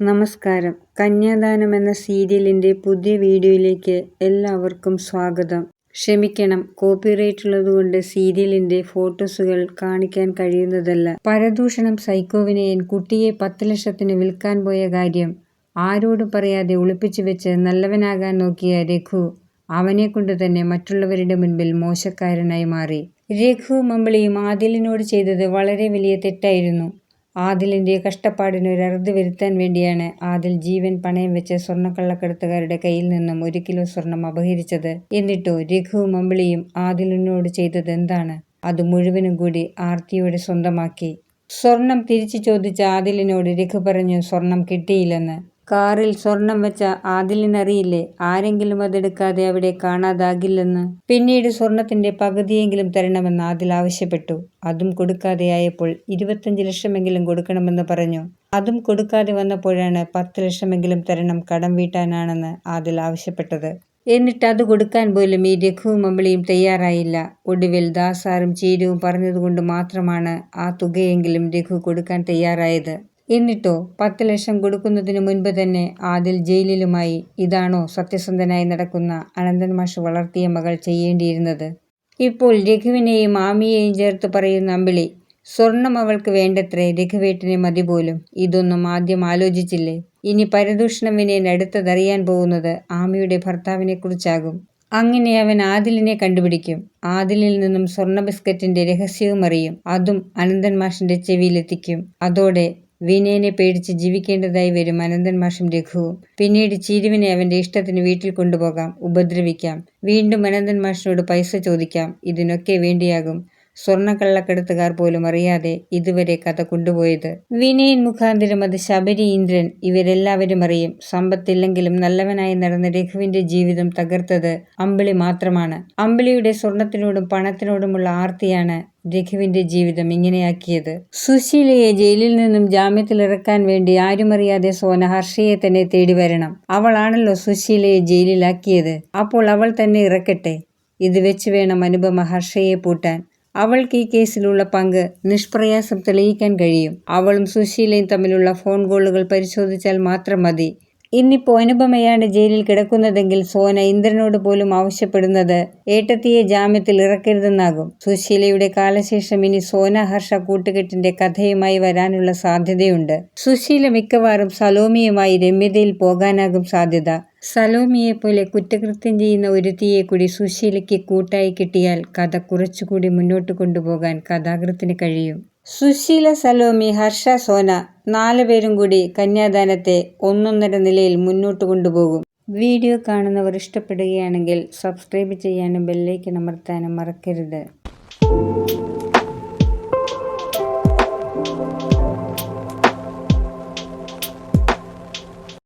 നമസ്കാരം. കന്യാദാനം എന്ന സീരിയലിന്റെ പുതിയ വീഡിയോയിലേക്ക് എല്ലാവർക്കും സ്വാഗതം. ക്ഷമിക്കണം കോപ്പിറൈറ്റ് ഉള്ളതുകൊണ്ട് സീരിയലിന്റെ ഫോട്ടോസുകൾ കാണിക്കാൻ കഴിയുന്നതല്ല. പരദൂഷണം സൈക്കോവിനെ കുട്ടിയെ പത്ത് ലക്ഷത്തിന് വിൽക്കാൻ പോയ കാര്യം ആരോടും പറയാതെ ഒളിപ്പിച്ചു വെച്ച് നല്ലവനാകാൻ നോക്കിയ രഘു അവനെക്കൊണ്ട് തന്നെ മറ്റുള്ളവരുടെ മുൻപിൽ മോശക്കാരനായി മാറി. രഘു മമ്പിളിയും ആദിലിനോട് ചെയ്തത് വളരെ വലിയ തെറ്റായിരുന്നു. ആദിലിന്റെ കഷ്ടപ്പാടിന് ഒരു അറുതി വരുത്താൻ വേണ്ടിയാണ് ആദിൽ ജീവൻ പണയം വെച്ച് സ്വർണക്കള്ളക്കടത്തുകാരുടെ കയ്യിൽ നിന്നും ഒരു കിലോ സ്വർണം അപഹരിച്ചത്. എന്നിട്ടോ രഘുവും അമ്പിളിയും ആദിലിനോട് ചെയ്തത് എന്താണ്? അത് മുഴുവനും കൂടി ആർത്തിയോടെ സ്വന്തമാക്കി. സ്വർണം തിരിച്ചു ചോദിച്ച ആദിലിനോട് രഘു പറഞ്ഞു സ്വർണം കിട്ടിയില്ലെന്ന്. കാറിൽ സ്വർണം വെച്ച ആദിലിനറിയില്ലേ ആരെങ്കിലും അതെടുക്കാതെ അവിടെ കാണാതാകില്ലെന്ന്. പിന്നീട് സ്വർണത്തിന്റെ പകുതിയെങ്കിലും തരണമെന്ന് ആദിൽ ആവശ്യപ്പെട്ടു. അതും കൊടുക്കാതെ ആയപ്പോൾ ഇരുപത്തഞ്ച് ലക്ഷമെങ്കിലും കൊടുക്കണമെന്ന് പറഞ്ഞു. അതും കൊടുക്കാതെ വന്നപ്പോഴാണ് പത്ത് ലക്ഷമെങ്കിലും തരണം കടം വീട്ടാനാണെന്ന് ആദിൽ ആവശ്യപ്പെട്ടത്. എന്നിട്ട് അത് കൊടുക്കാൻ പോലും ഈ രഘുവും അമ്പിളിയും തയ്യാറായില്ല. ഒടുവിൽ ദാസാറും ചീരവും പറഞ്ഞതുകൊണ്ട് മാത്രമാണ് ആ തുകയെങ്കിലും രഘു കൊടുക്കാൻ തയ്യാറായത്. എന്നിട്ടോ പത്ത് ലക്ഷം കൊടുക്കുന്നതിനു മുൻപ് തന്നെ ആദിൽ ജയിലിലുമായി ഇതാണോ സത്യസന്ധനായി നടക്കുന്ന അനന്തൻ മാഷ് വളർത്തിയ മകൾ ചെയ്യേണ്ടിയിരുന്നത്. ഇപ്പോൾ രഘുവിനെയും ആമിയെയും ചേർത്ത് പറയുന്ന അമ്പിളി സ്വർണം അവൾക്ക് വേണ്ടത്രേ രഘുവേട്ടനെ മതി പോലും. ഇതൊന്നും ആദ്യം ആലോചിച്ചില്ലേ? ഇനി പരദൂഷണം വിനയൻ അടുത്തതറിയാൻ പോകുന്നത് ആമിയുടെ ഭർത്താവിനെ കുറിച്ചാകും അങ്ങനെ അവൻ ആദിലിനെ കണ്ടുപിടിക്കും. ആദിലിൽ നിന്നും സ്വർണ ബിസ്ക്കറ്റിന്റെ രഹസ്യവും അറിയും. അതും അനന്തൻ മാഷിന്റെ ചെവിയിലെത്തിക്കും. അതോടെ വിനയനെ പേടിച്ച് ജീവിക്കേണ്ടതായി വരും അനന്തൻ മാഷും രഘുവും. പിന്നീട് ചീരുവിനെ അവന്റെ ഇഷ്ടത്തിന് വീട്ടിൽ കൊണ്ടുപോകാം ഉപദ്രവിക്കാം. വീണ്ടും അനന്തൻ മാഷിനോട് പൈസ ചോദിക്കാം. ഇതിനൊക്കെ വേണ്ടിയാകും. സ്വർണക്കള്ളക്കടത്തുകാർ പോലും അറിയാതെ ഇതുവരെ കഥ കൊണ്ടുപോയത്. വിനയൻ മുഖാന്തരം അത് ശബരി ഇന്ദ്രൻ ഇവരെല്ലാവരും അറിയും. സമ്പത്തില്ലെങ്കിലും നല്ലവനായി നടന്ന രഘുവിന്റെ ജീവിതം തകർത്തത് അമ്പിളി മാത്രമാണ്. അമ്പിളിയുടെ സ്വർണത്തിനോടും പണത്തിനോടുമുള്ള ആർത്തിയാണ് രഘുവിന്റെ ജീവിതം ഇങ്ങനെയാക്കിയത്. സുശീലയെ ജയിലിൽ നിന്നും ജാമ്യത്തിൽ ഇറക്കാൻ വേണ്ടി ആരുമറിയാതെ സോന ഹർഷയെ തന്നെ തേടി വരണം. അവളാണല്ലോ സുശീലയെ ജയിലിലാക്കിയത്. അപ്പോൾ അവൾ തന്നെ ഇറക്കട്ടെ. ഇത് വെച്ച് വേണം അനുപമ ഹർഷയെ പൂട്ടാൻ. അവൾക്ക് ഈ കേസിലുള്ള പങ്ക് നിഷ്പ്രയാസം തെളിയിക്കാൻ കഴിയും. അവളും സുശീലയും തമ്മിലുള്ള ഫോൺ കോളുകൾ പരിശോധിച്ചാൽ മാത്രം മതി. ഇന്നിപ്പോ അനുപമയാണ് ജയിലിൽ കിടക്കുന്നതെങ്കിൽ സോന ഇന്ദ്രനോട് പോലും ആവശ്യപ്പെടുന്നത് ഏട്ടത്തിയെ ജാമ്യത്തിൽ ഇറക്കരുതെന്നാകും. സുശീലയുടെ കാലശേഷം ഇനി സോന ഹർഷ കൂട്ടുകെട്ടിന്റെ കഥയുമായി വരാനുള്ള സാധ്യതയുണ്ട്. സുശീല മിക്കവാറും സലോമിയുമായി രമ്യതയിൽ പോകാനാകും സാധ്യത. സലോമിയെ പോലെ കുറ്റകൃത്യം ചെയ്യുന്ന ഒരുത്തിയെ കൂടി സുശീലയ്ക്ക് കൂട്ടായി കിട്ടിയാൽ കഥ കുറച്ചുകൂടി മുന്നോട്ട് കൊണ്ടുപോകാൻ കഥാകൃത്തിന് കഴിയും. സുശീല സലോമി ഹർഷ സോന നാല് പേരും കൂടി കന്യാദാനത്തെ ഒന്നൊന്നര നിലയിൽ മുന്നോട്ട് കൊണ്ടുപോകും. വീഡിയോ കാണുന്നവർ ഇഷ്ടപ്പെടുകയാണെങ്കിൽ സബ്സ്ക്രൈബ് ചെയ്യാനും ബെല്ലേക്ക് അമർത്താനും മറക്കരുത്.